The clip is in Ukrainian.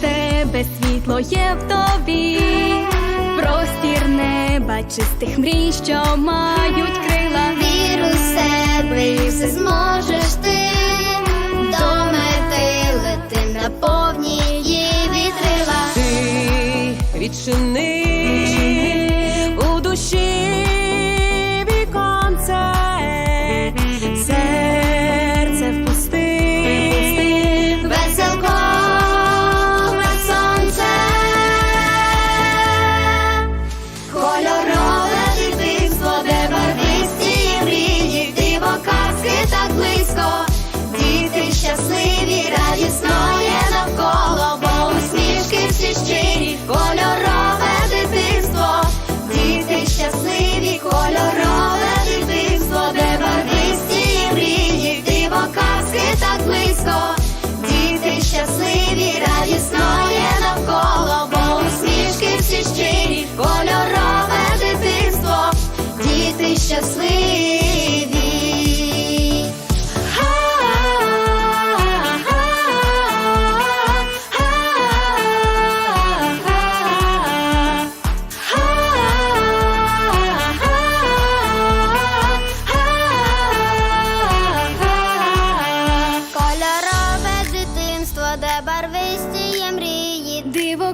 Для тебе світло є в тобі, простір неба, чистих мрій, що мають крила. Вір у себе і все зможеш ти до мети лети на повні її вітрила. ти відчини